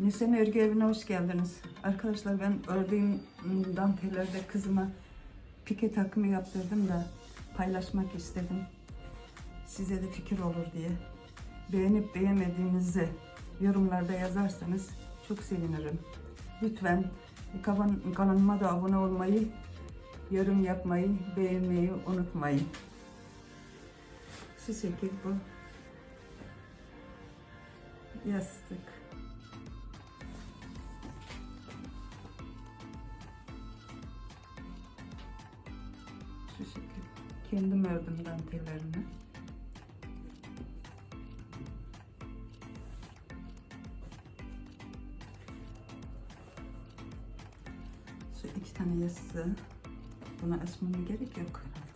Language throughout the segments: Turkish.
Nisan Örgü Evi'ne hoş geldiniz. Arkadaşlar ben ördüğüm dantellerde kızıma pike takımı yaptırdım da paylaşmak istedim. Size de fikir olur diye. Beğenip beğenmediğinizi yorumlarda yazarsanız çok sevinirim. Lütfen kanalıma da abone olmayı, yorum yapmayı, beğenmeyi unutmayın. Şu şekil bu. Yastık. Şu. Kendim ördüm dantellerini. Şu iki tane yastığı. Buna asmama gerek yok herhalde.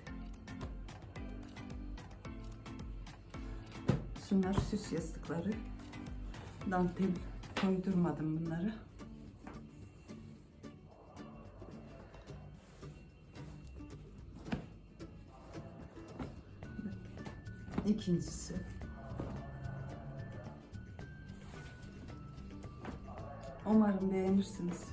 Şunlar süs yastıkları. Dantel koydurmadım bunları. İkincisi. Umarım beğenirsiniz.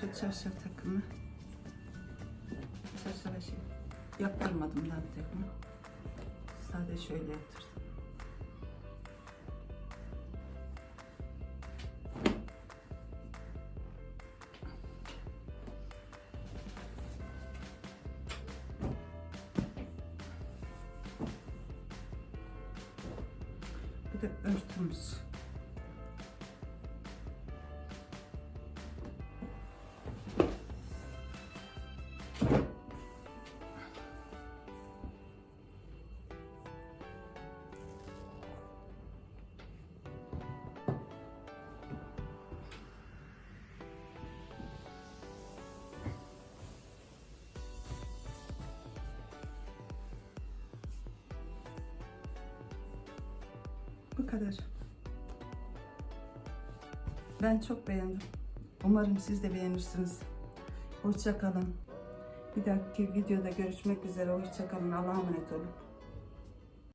Şu çarşaf takımı. Çarşafa şey yaptırmadım dantelimi. Sadece şöyle yaptırdım. Bir de kadar. Ben çok beğendim. Umarım siz de beğenirsiniz. Hoşça kalın. Bir dahaki videoda görüşmek üzere. Hoşça kalın. Allah'a emanet olun.